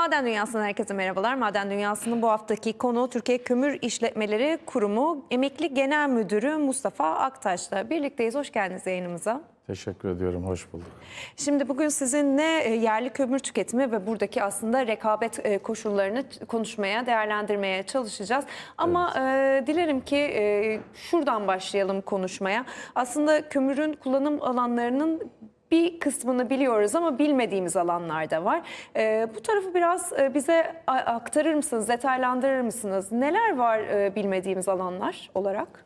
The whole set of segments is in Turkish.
Maden Dünyası'ndan herkese merhabalar. Maden Dünyası'nın bu haftaki konu Türkiye Kömür İşletmeleri Kurumu Emekli Genel Müdürü Mustafa Aktaş'la birlikteyiz. Hoş geldiniz yayınımıza. Teşekkür ediyorum, hoş bulduk. Şimdi bugün sizinle e, yerli kömür tüketimi ve buradaki aslında rekabet e, koşullarını konuşmaya, değerlendirmeye çalışacağız. Ama e, dilerim ki şuradan başlayalım konuşmaya. Aslında kömürün kullanım alanlarının bir kısmını biliyoruz ama bilmediğimiz alanlar da var. E, bu tarafı biraz e, bize aktarır mısınız, detaylandırır mısınız? Neler var e, bilmediğimiz alanlar olarak?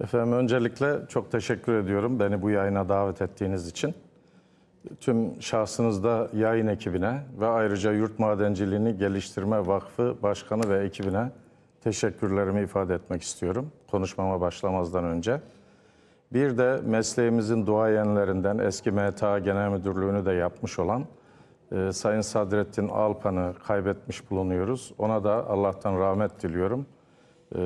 Efendim öncelikle çok teşekkür ediyorum beni bu yayına davet ettiğiniz için. Tüm şahsınızda yayın ekibine ve ayrıca Yurt Madenciliğini Geliştirme Vakfı Başkanı ve ekibine teşekkürlerimi ifade etmek istiyorum konuşmama başlamazdan önce. Bir de mesleğimizin duayenlerinden eski MTA Genel Müdürlüğünü de yapmış olan e, Sayın Sadrettin Alpan'ı kaybetmiş bulunuyoruz. Ona da Allah'tan rahmet diliyorum. E,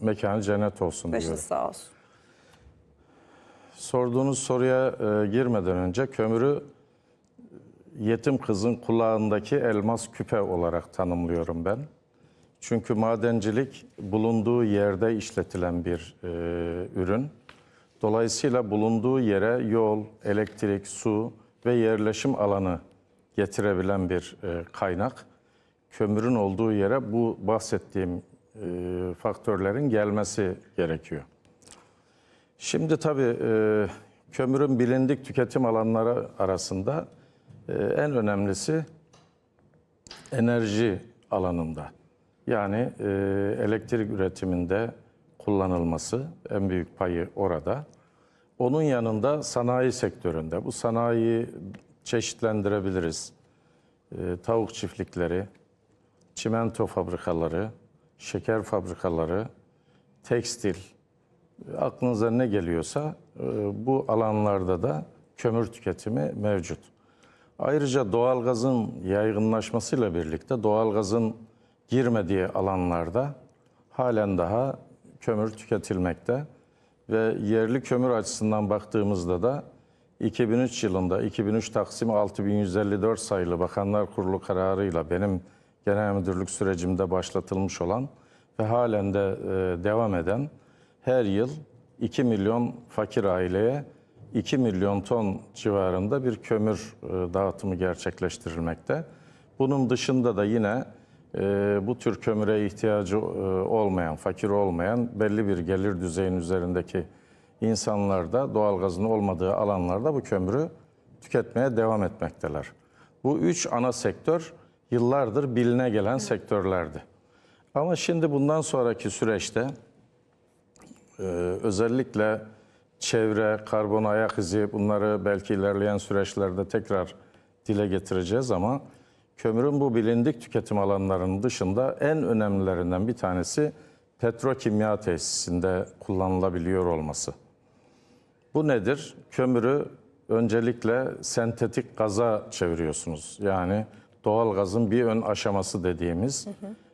mekanı cennet olsun Başınız diyorum. sağ olsun. Sorduğunuz soruya e, girmeden önce kömürü yetim kızın kulağındaki elmas küpe olarak tanımlıyorum ben. Çünkü madencilik bulunduğu yerde işletilen bir e, ürün. Dolayısıyla bulunduğu yere yol, elektrik, su ve yerleşim alanı getirebilen bir e, kaynak. Kömürün olduğu yere bu bahsettiğim e, faktörlerin gelmesi gerekiyor. Şimdi tabii e, kömürün bilindik tüketim alanları arasında en önemlisi enerji alanında. Yani e, elektrik üretiminde kullanılması en büyük payı orada. Onun yanında sanayi sektöründe. Bu sanayiyi çeşitlendirebiliriz. E, tavuk çiftlikleri, çimento fabrikaları, şeker fabrikaları, tekstil, aklınıza ne geliyorsa e, bu alanlarda da kömür tüketimi mevcut. Ayrıca doğalgazın yaygınlaşmasıyla birlikte doğalgazın girmediği alanlarda halen daha kömür tüketilmekte ve yerli kömür açısından baktığımızda da 2003 yılında 2003 Taksim 6154 sayılı Bakanlar Kurulu kararıyla benim genel müdürlük sürecimde başlatılmış olan ve halen de e, devam eden her yıl 2 milyon fakir aileye 2 milyon ton civarında bir kömür e, dağıtımı gerçekleştirilmekte. Bunun dışında da yine e, bu tür kömüre ihtiyacı e, olmayan, fakir olmayan belli bir gelir düzeyinin üzerindeki insanlar da doğalgazın olmadığı alanlarda bu kömürü tüketmeye devam etmekteler. Bu üç ana sektör yıllardır biline gelen sektörlerdi. Ama şimdi bundan sonraki süreçte ee, özellikle çevre, karbon ayak izi bunları belki ilerleyen süreçlerde tekrar dile getireceğiz ama kömürün bu bilindik tüketim alanlarının dışında en önemlilerinden bir tanesi petrokimya tesisinde kullanılabiliyor olması. Bu nedir? Kömürü öncelikle sentetik gaza çeviriyorsunuz. Yani doğal gazın bir ön aşaması dediğimiz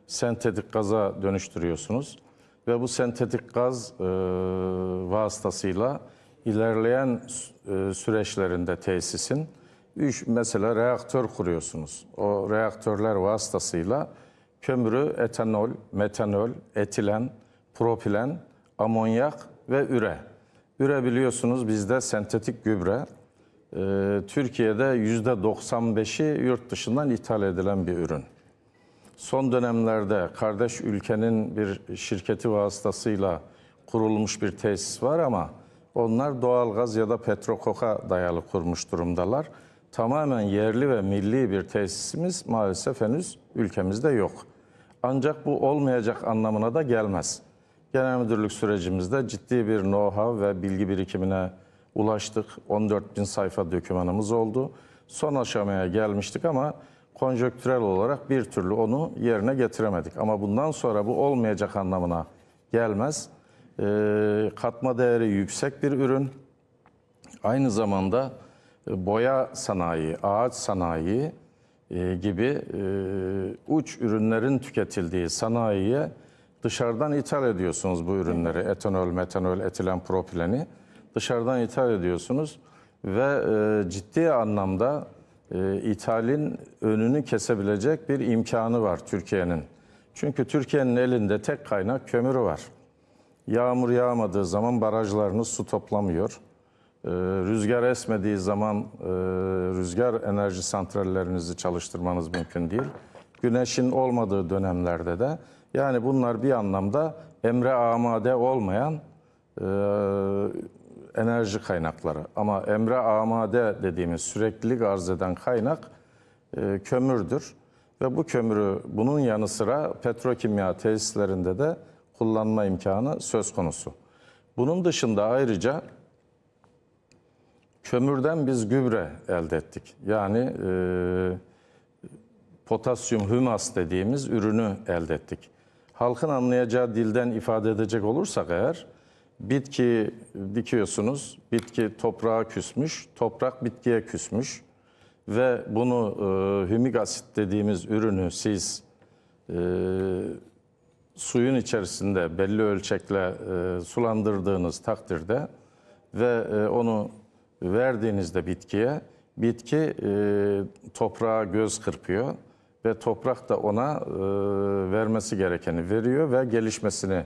sentetik gaza dönüştürüyorsunuz. Ve bu sentetik gaz e, vasıtasıyla ilerleyen e, süreçlerinde tesisin üç, mesela reaktör kuruyorsunuz. O reaktörler vasıtasıyla kömürü etanol, metanol, etilen, propilen, amonyak ve üre. Üre biliyorsunuz bizde sentetik gübre. E, Türkiye'de %95'i yurt dışından ithal edilen bir ürün. Son dönemlerde kardeş ülkenin bir şirketi vasıtasıyla kurulmuş bir tesis var ama onlar doğalgaz ya da petrokoka dayalı kurmuş durumdalar. Tamamen yerli ve milli bir tesisimiz maalesef henüz ülkemizde yok. Ancak bu olmayacak anlamına da gelmez. Genel müdürlük sürecimizde ciddi bir know-how ve bilgi birikimine ulaştık. 14 bin sayfa dokümanımız oldu. Son aşamaya gelmiştik ama konjöktürel olarak bir türlü onu yerine getiremedik. Ama bundan sonra bu olmayacak anlamına gelmez. Ee, katma değeri yüksek bir ürün. Aynı zamanda boya sanayi, ağaç sanayi e, gibi e, uç ürünlerin tüketildiği sanayiye dışarıdan ithal ediyorsunuz bu ürünleri. Etanol, metanol, etilen, propileni dışarıdan ithal ediyorsunuz ve e, ciddi anlamda e, ithalin önünü kesebilecek bir imkanı var Türkiye'nin. Çünkü Türkiye'nin elinde tek kaynak kömürü var. Yağmur yağmadığı zaman barajlarını su toplamıyor. Ee, rüzgar esmediği zaman e, rüzgar enerji santrallerinizi çalıştırmanız mümkün değil. Güneşin olmadığı dönemlerde de yani bunlar bir anlamda emre amade olmayan e, enerji kaynakları. Ama emre amade dediğimiz süreklilik arz eden kaynak e, kömürdür. Ve bu kömürü bunun yanı sıra petrokimya tesislerinde de kullanma imkanı söz konusu. Bunun dışında ayrıca kömürden biz gübre elde ettik. Yani e, potasyum hümas dediğimiz ürünü elde ettik. Halkın anlayacağı dilden ifade edecek olursak eğer, bitki dikiyorsunuz, bitki toprağa küsmüş, toprak bitkiye küsmüş ve bunu e, hümik asit dediğimiz ürünü siz e, suyun içerisinde belli ölçekle e, sulandırdığınız takdirde ve e, onu verdiğinizde bitkiye, bitki e, toprağa göz kırpıyor ve toprak da ona e, vermesi gerekeni veriyor ve gelişmesini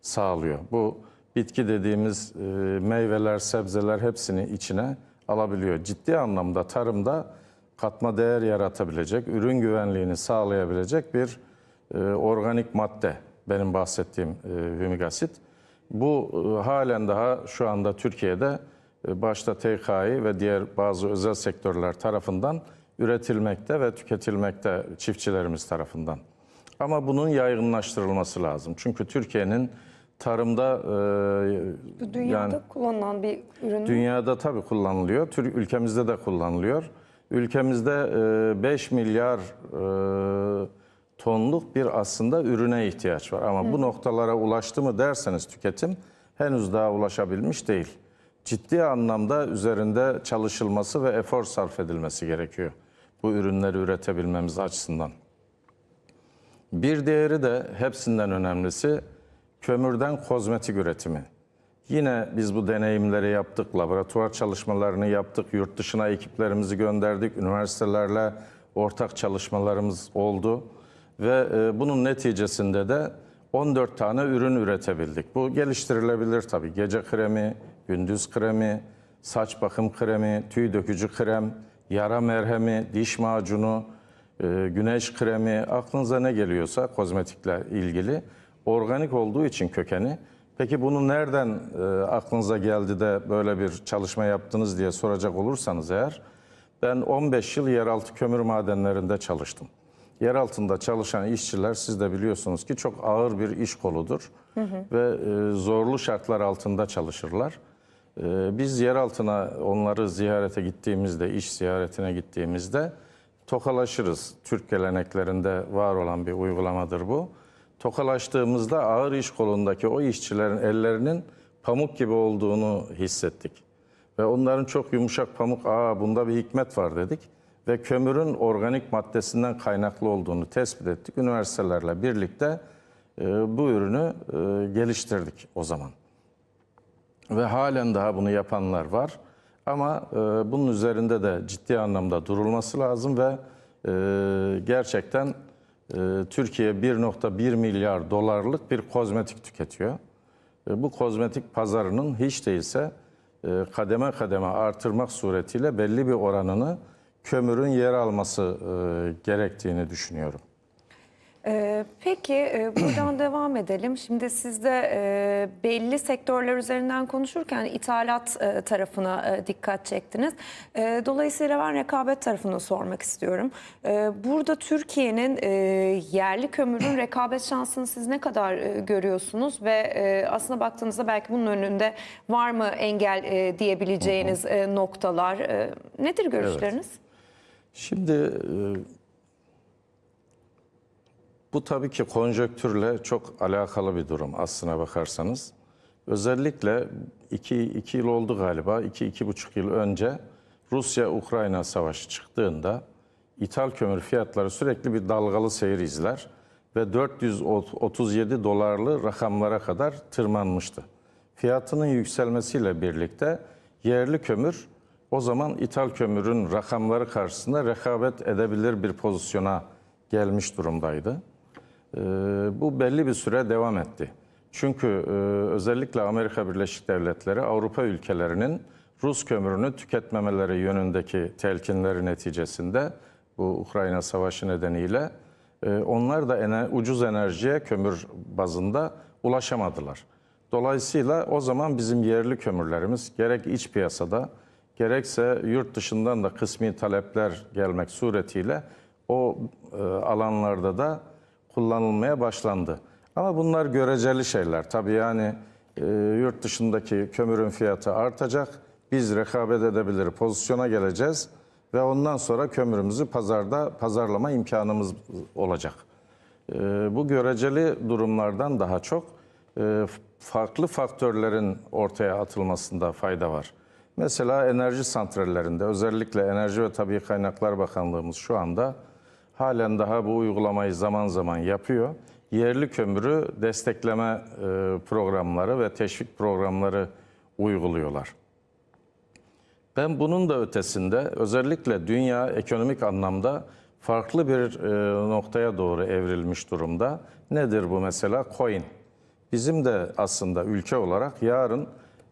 sağlıyor. Bu bitki dediğimiz e, meyveler, sebzeler hepsini içine alabiliyor. Ciddi anlamda tarımda katma değer yaratabilecek, ürün güvenliğini sağlayabilecek bir e, organik madde benim bahsettiğim e, hümik. Bu e, halen daha şu anda Türkiye'de başta TKİ ve diğer bazı özel sektörler tarafından üretilmekte ve tüketilmekte çiftçilerimiz tarafından. Ama bunun yaygınlaştırılması lazım. Çünkü Türkiye'nin tarımda e, Bu dünyada yani- kullanılan bir ürün. Dünyada tabii kullanılıyor. Türk ülkemizde de kullanılıyor. Ülkemizde e, 5 milyar e, tonluk bir aslında ürüne ihtiyaç var. Ama bu noktalara ulaştı mı derseniz tüketim henüz daha ulaşabilmiş değil. Ciddi anlamda üzerinde çalışılması ve efor sarf edilmesi gerekiyor. Bu ürünleri üretebilmemiz açısından. Bir diğeri de hepsinden önemlisi kömürden kozmetik üretimi. Yine biz bu deneyimleri yaptık, laboratuvar çalışmalarını yaptık, yurt dışına ekiplerimizi gönderdik, üniversitelerle ortak çalışmalarımız oldu. Ve e, bunun neticesinde de 14 tane ürün üretebildik. Bu geliştirilebilir tabii. Gece kremi, gündüz kremi, saç bakım kremi, tüy dökücü krem, yara merhemi, diş macunu, e, güneş kremi, aklınıza ne geliyorsa kozmetikle ilgili organik olduğu için kökeni. Peki bunu nereden e, aklınıza geldi de böyle bir çalışma yaptınız diye soracak olursanız eğer, ben 15 yıl yeraltı kömür madenlerinde çalıştım. Yer altında çalışan işçiler siz de biliyorsunuz ki çok ağır bir iş koludur ve e, zorlu şartlar altında çalışırlar. E, biz yer altına onları ziyarete gittiğimizde, iş ziyaretine gittiğimizde tokalaşırız. Türk geleneklerinde var olan bir uygulamadır bu. Tokalaştığımızda ağır iş kolundaki o işçilerin ellerinin pamuk gibi olduğunu hissettik. Ve onların çok yumuşak pamuk, aa bunda bir hikmet var dedik. Ve kömürün organik maddesinden kaynaklı olduğunu tespit ettik. Üniversitelerle birlikte e, bu ürünü e, geliştirdik o zaman. Ve halen daha bunu yapanlar var. Ama e, bunun üzerinde de ciddi anlamda durulması lazım ve e, gerçekten e, Türkiye 1.1 milyar dolarlık bir kozmetik tüketiyor. E, bu kozmetik pazarının hiç değilse e, kademe kademe artırmak suretiyle belli bir oranını kömürün yer alması e, gerektiğini düşünüyorum. Ee, peki e, buradan devam edelim. Şimdi siz de e, belli sektörler üzerinden konuşurken ithalat e, tarafına e, dikkat çektiniz. E, dolayısıyla ben rekabet tarafını sormak istiyorum. E, burada Türkiye'nin e, yerli kömürün rekabet şansını siz ne kadar e, görüyorsunuz ve e, aslında baktığınızda belki bunun önünde var mı engel e, diyebileceğiniz e, noktalar? E, nedir görüşleriniz? Şimdi e, bu tabii ki konjöktürle çok alakalı bir durum aslına bakarsanız. Özellikle iki, iki yıl oldu galiba, iki, iki buçuk yıl önce Rusya-Ukrayna savaşı çıktığında ithal kömür fiyatları sürekli bir dalgalı seyir izler ve 437 dolarlı rakamlara kadar tırmanmıştı. Fiyatının yükselmesiyle birlikte yerli kömür o zaman ithal kömürün rakamları karşısında rekabet edebilir bir pozisyona gelmiş durumdaydı. Ee, bu belli bir süre devam etti. Çünkü e, özellikle Amerika Birleşik Devletleri Avrupa ülkelerinin Rus kömürünü tüketmemeleri yönündeki telkinleri neticesinde bu Ukrayna Savaşı nedeniyle e, onlar da ener- ucuz enerjiye kömür bazında ulaşamadılar. Dolayısıyla o zaman bizim yerli kömürlerimiz gerek iç piyasada gerekse yurt dışından da kısmi talepler gelmek suretiyle o e, alanlarda da kullanılmaya başlandı. Ama bunlar göreceli şeyler. Tabii yani e, yurt dışındaki kömürün fiyatı artacak. Biz rekabet edebilir pozisyona geleceğiz ve ondan sonra kömürümüzü pazarda pazarlama imkanımız olacak. E, bu göreceli durumlardan daha çok e, farklı faktörlerin ortaya atılmasında fayda var. Mesela enerji santrallerinde özellikle Enerji ve Tabii Kaynaklar Bakanlığımız şu anda halen daha bu uygulamayı zaman zaman yapıyor. Yerli kömürü destekleme e, programları ve teşvik programları uyguluyorlar. Ben bunun da ötesinde özellikle dünya ekonomik anlamda farklı bir e, noktaya doğru evrilmiş durumda. Nedir bu mesela? Coin. Bizim de aslında ülke olarak yarın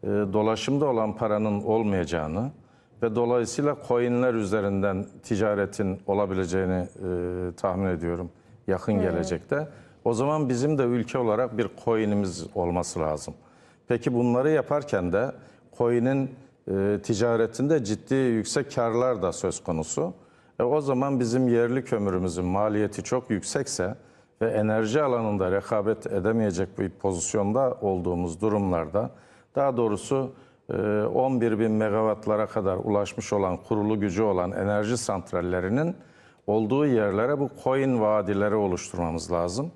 e, dolaşımda olan paranın olmayacağını ve dolayısıyla coinler üzerinden ticaretin olabileceğini e, tahmin ediyorum yakın gelecekte. O zaman bizim de ülke olarak bir coin'imiz olması lazım. Peki bunları yaparken de coin'in e, ticaretinde ciddi yüksek karlar da söz konusu. E, o zaman bizim yerli kömürümüzün maliyeti çok yüksekse ve enerji alanında rekabet edemeyecek bir pozisyonda olduğumuz durumlarda daha doğrusu 11 bin megawattlara kadar ulaşmış olan kurulu gücü olan enerji santrallerinin olduğu yerlere bu coin vadileri oluşturmamız lazım.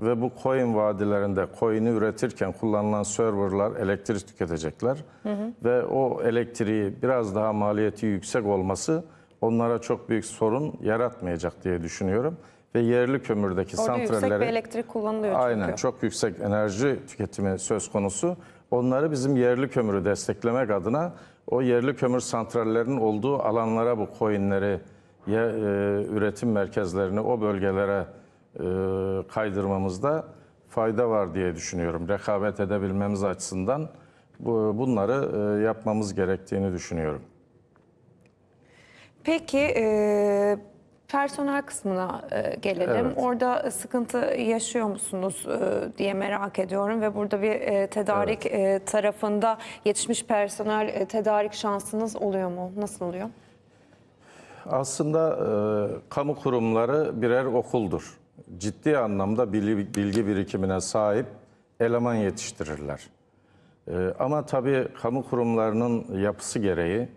Ve bu coin vadilerinde coin'i üretirken kullanılan serverlar elektrik tüketecekler. Ve o elektriği biraz daha maliyeti yüksek olması onlara çok büyük sorun yaratmayacak diye düşünüyorum. Ve yerli kömürdeki Orada yüksek bir santralleri elektrik kullanılıyor çünkü. aynen çok yüksek enerji tüketimi söz konusu. Onları bizim yerli kömürü desteklemek adına o yerli kömür santrallerinin olduğu alanlara bu coinleri e, üretim merkezlerini o bölgelere e, kaydırmamızda fayda var diye düşünüyorum. Rekabet edebilmemiz açısından bu, bunları e, yapmamız gerektiğini düşünüyorum. Peki e, personel kısmına e, gelelim. Evet. Orada sıkıntı yaşıyor musunuz e, diye merak ediyorum ve burada bir e, tedarik e, tarafında yetişmiş personel e, tedarik şansınız oluyor mu? Nasıl oluyor? Aslında e, kamu kurumları birer okuldur. Ciddi anlamda bilgi, bilgi birikimine sahip eleman yetiştirirler. E, ama tabii kamu kurumlarının yapısı gereği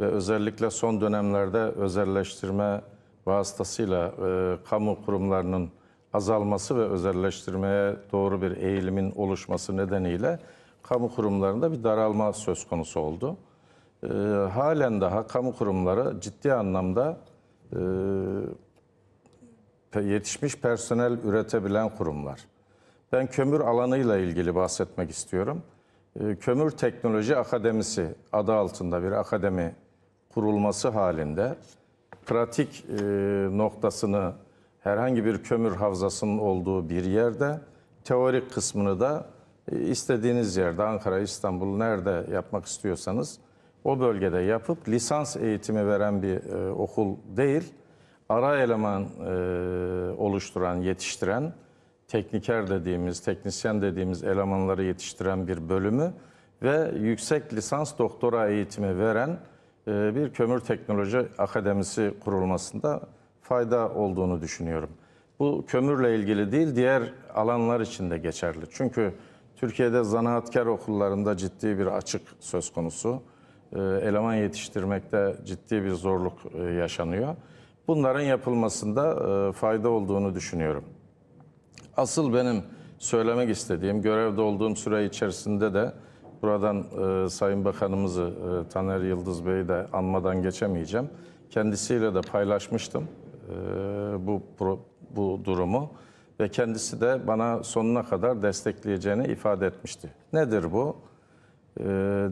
ve özellikle son dönemlerde özelleştirme vasıtasıyla e, kamu kurumlarının azalması ve özelleştirmeye doğru bir eğilimin oluşması nedeniyle kamu kurumlarında bir daralma söz konusu oldu. E, halen daha kamu kurumları ciddi anlamda e, yetişmiş personel üretebilen kurumlar. Ben kömür alanıyla ilgili bahsetmek istiyorum. E, Kömür Teknoloji Akademisi adı altında bir akademi kurulması halinde pratik e, noktasını herhangi bir kömür havzasının olduğu bir yerde, teorik kısmını da e, istediğiniz yerde Ankara, İstanbul nerede yapmak istiyorsanız o bölgede yapıp lisans eğitimi veren bir e, okul değil, ara eleman e, oluşturan, yetiştiren, tekniker dediğimiz, teknisyen dediğimiz elemanları yetiştiren bir bölümü ve yüksek lisans doktora eğitimi veren bir kömür teknoloji akademisi kurulmasında fayda olduğunu düşünüyorum. Bu kömürle ilgili değil, diğer alanlar için de geçerli. Çünkü Türkiye'de zanaatkar okullarında ciddi bir açık söz konusu. E, Eleman yetiştirmekte ciddi bir zorluk e, yaşanıyor. Bunların yapılmasında e, fayda olduğunu düşünüyorum. Asıl benim söylemek istediğim, görevde olduğum süre içerisinde de buradan e, Sayın Bakanımızı e, Taner Yıldız Bey'i de anmadan geçemeyeceğim. Kendisiyle de paylaşmıştım e, bu pro- bu durumu ve kendisi de bana sonuna kadar destekleyeceğini ifade etmişti. Nedir bu? Ee,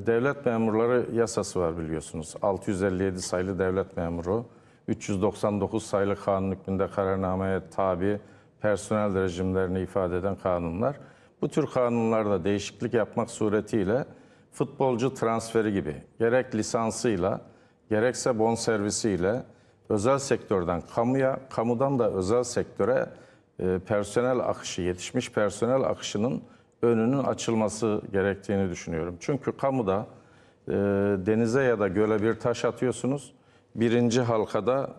devlet memurları yasası var biliyorsunuz. 657 sayılı devlet memuru, 399 sayılı kanun hükmünde kararnameye tabi personel rejimlerini ifade eden kanunlar. Bu tür kanunlarda değişiklik yapmak suretiyle futbolcu transferi gibi gerek lisansıyla gerekse bonservisiyle özel sektörden kamuya, kamudan da özel sektöre e, personel akışı, yetişmiş personel akışının önünün açılması gerektiğini düşünüyorum. Çünkü kamuda e, denize ya da göle bir taş atıyorsunuz. Birinci halkada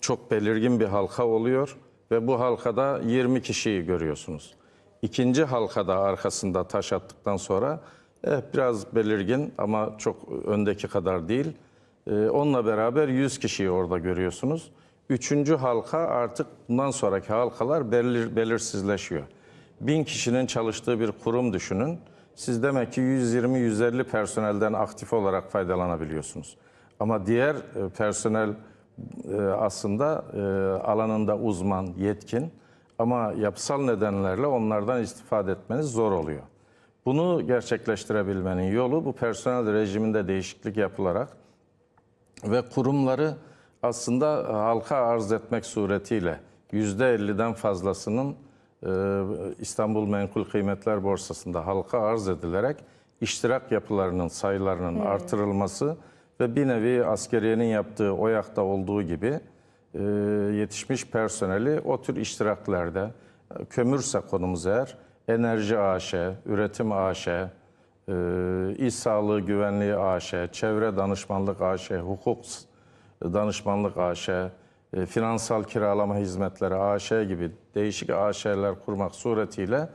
çok belirgin bir halka oluyor ve bu halkada 20 kişiyi görüyorsunuz. İkinci halkada arkasında taş attıktan sonra eh, biraz belirgin ama çok öndeki kadar değil. Ee, onunla beraber 100 kişiyi orada görüyorsunuz. Üçüncü halka artık bundan sonraki halkalar belir, belirsizleşiyor. Bin kişinin çalıştığı bir kurum düşünün. Siz demek ki 120-150 personelden aktif olarak faydalanabiliyorsunuz. Ama diğer e, personel e, aslında e, alanında uzman, yetkin ama yapısal nedenlerle onlardan istifade etmeniz zor oluyor. Bunu gerçekleştirebilmenin yolu bu personel rejiminde değişiklik yapılarak ve kurumları aslında halka arz etmek suretiyle %50'den fazlasının e, İstanbul Menkul Kıymetler Borsası'nda halka arz edilerek iştirak yapılarının sayılarının artırılması ve bir nevi askeriyenin yaptığı OYAK'ta olduğu gibi e, yetişmiş personeli o tür iştiraklerde kömürse konumuz eğer Enerji AŞ, Üretim AŞ, e, İş Sağlığı Güvenliği AŞ, Çevre Danışmanlık AŞ, Hukuk Danışmanlık AŞ, e, Finansal Kiralama Hizmetleri AŞ gibi değişik AŞ'ler kurmak suretiyle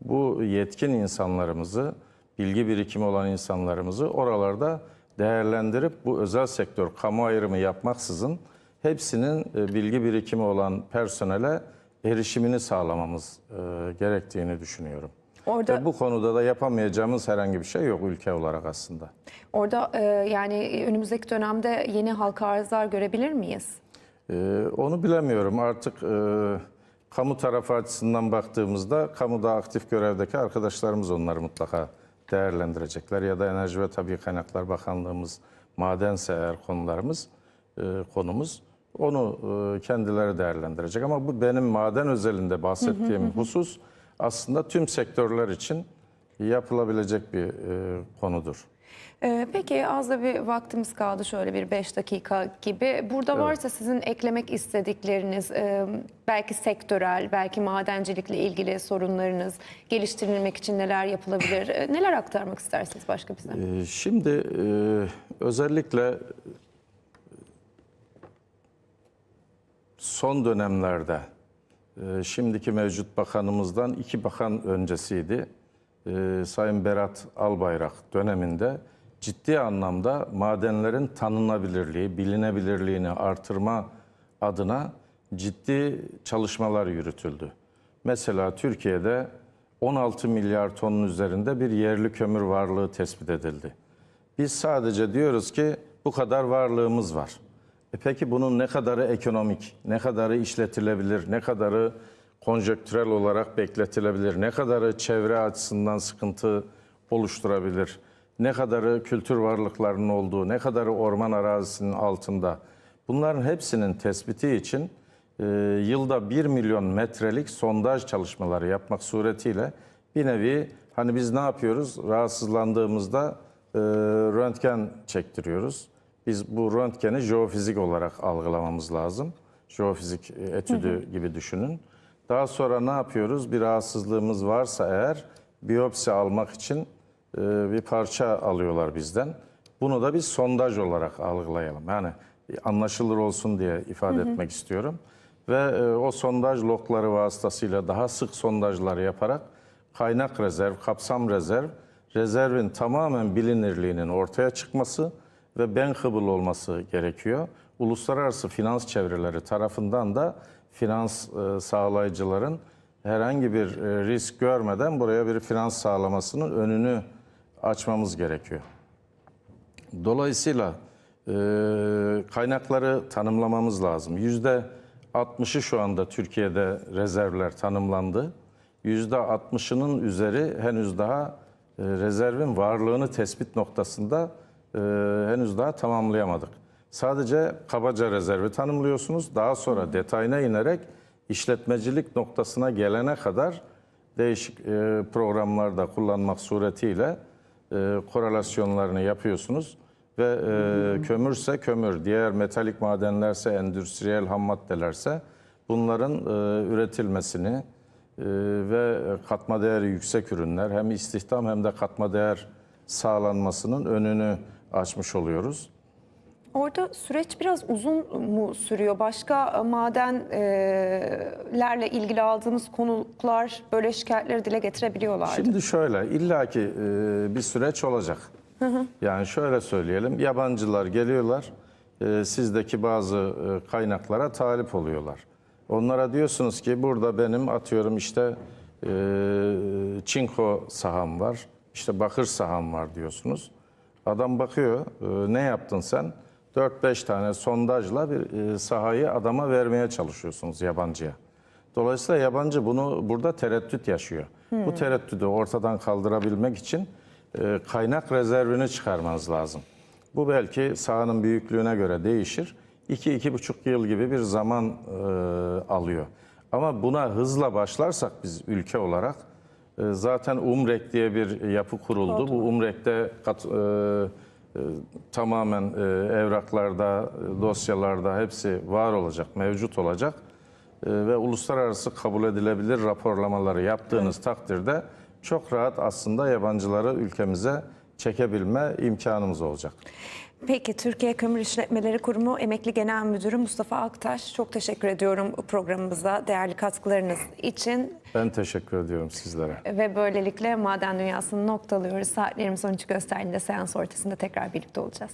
bu yetkin insanlarımızı, bilgi birikimi olan insanlarımızı oralarda değerlendirip bu özel sektör kamu ayrımı yapmaksızın hepsinin e, bilgi birikimi olan personele erişimini sağlamamız e, gerektiğini düşünüyorum. Orada Ve bu konuda da yapamayacağımız herhangi bir şey yok ülke olarak aslında. orada e, yani önümüzdeki dönemde yeni halka arzlar görebilir miyiz? Ee, onu bilemiyorum. Artık e, kamu tarafı açısından baktığımızda kamuda aktif görevdeki arkadaşlarımız onları mutlaka değerlendirecekler. Ya da Enerji ve Tabii Kaynaklar Bakanlığımız, madense eğer konularımız, e, konumuz onu e, kendileri değerlendirecek. Ama bu benim maden özelinde bahsettiğim husus aslında tüm sektörler için yapılabilecek bir e, konudur. Ee, peki az da bir vaktimiz kaldı şöyle bir 5 dakika gibi. Burada varsa sizin eklemek istedikleriniz e, belki sektörel, belki madencilikle ilgili sorunlarınız geliştirilmek için neler yapılabilir? E, Neler aktarmak istersiniz başka bize? Şimdi e, özellikle son dönemlerde e, şimdiki mevcut bakanımızdan iki bakan öncesiydi. E, Sayın Berat Albayrak döneminde ciddi anlamda madenlerin tanınabilirliği, bilinebilirliğini artırma adına ciddi çalışmalar yürütüldü. Mesela Türkiye'de 16 milyar tonun üzerinde bir yerli kömür varlığı tespit edildi. Biz sadece diyoruz ki bu kadar varlığımız var. E peki bunun ne kadarı ekonomik, ne kadarı işletilebilir, ne kadarı konjöktürel olarak bekletilebilir, ne kadarı çevre açısından sıkıntı oluşturabilir, ne kadarı kültür varlıklarının olduğu, ne kadarı orman arazisinin altında. Bunların hepsinin tespiti için e, yılda 1 milyon metrelik sondaj çalışmaları yapmak suretiyle bir nevi hani biz ne yapıyoruz? Rahatsızlandığımızda e, röntgen çektiriyoruz. Biz bu röntgeni jeofizik olarak algılamamız lazım. Jeofizik e, etüdü gibi düşünün. Daha sonra ne yapıyoruz? Bir rahatsızlığımız varsa eğer biyopsi almak için e, bir parça alıyorlar bizden. Bunu da bir sondaj olarak algılayalım. Yani anlaşılır olsun diye ifade etmek istiyorum. Ve e, o sondaj logları vasıtasıyla daha sık sondajlar yaparak kaynak rezerv, kapsam rezerv, rezervin tamamen bilinirliğinin ortaya çıkması ve bankable olması gerekiyor. Uluslararası finans çevreleri tarafından da finans e, sağlayıcıların herhangi bir e, risk görmeden buraya bir finans sağlamasının önünü açmamız gerekiyor. Dolayısıyla e, kaynakları tanımlamamız lazım. Yüzde 60'ı şu anda Türkiye'de rezervler tanımlandı. Yüzde 60'ının üzeri henüz daha rezervin varlığını tespit noktasında e, henüz daha tamamlayamadık. Sadece kabaca rezervi tanımlıyorsunuz. Daha sonra detayına inerek işletmecilik noktasına gelene kadar değişik e, programlarda kullanmak suretiyle e, korelasyonlarını yapıyorsunuz ve e, kömürse kömür, diğer metalik madenlerse, endüstriyel ham maddelerse bunların e, üretilmesini e, ve katma değeri yüksek ürünler hem istihdam hem de katma değer sağlanmasının önünü açmış oluyoruz. Orada süreç biraz uzun mu sürüyor? Başka madenlerle ilgili aldığımız konuklar böyle şikayetleri dile getirebiliyorlardı. Şimdi şöyle, illaki e, bir süreç olacak. Yani şöyle söyleyelim, yabancılar geliyorlar, e, sizdeki bazı e, kaynaklara talip oluyorlar. Onlara diyorsunuz ki burada benim atıyorum işte e, çinko saham var, işte bakır saham var diyorsunuz. Adam bakıyor, e, ne yaptın sen? 4-5 tane sondajla bir e, sahayı adama vermeye çalışıyorsunuz yabancıya. Dolayısıyla yabancı bunu burada tereddüt yaşıyor. Bu tereddüdü ortadan kaldırabilmek için e, kaynak rezervini çıkarmanız lazım. Bu belki sahanın büyüklüğüne göre değişir. 2-2,5 yıl gibi bir zaman e, alıyor. Ama buna hızla başlarsak biz ülke olarak zaten UMREK diye bir yapı kuruldu. Bu UMREK'te kat, e, e, tamamen e, evraklarda, e, dosyalarda hepsi var olacak, mevcut olacak. E, ve uluslararası kabul edilebilir raporlamaları yaptığınız takdirde çok rahat aslında yabancıları ülkemize çekebilme imkanımız olacak. Peki Türkiye Kömür İşletmeleri Kurumu Emekli Genel Müdürü Mustafa Aktaş çok teşekkür ediyorum programımıza değerli katkılarınız için Ben teşekkür ediyorum sizlere. ve böylelikle maden dünyasını noktalıyoruz. Saatlerimiz 13 gösterdiğinde seans ortasında tekrar birlikte olacağız.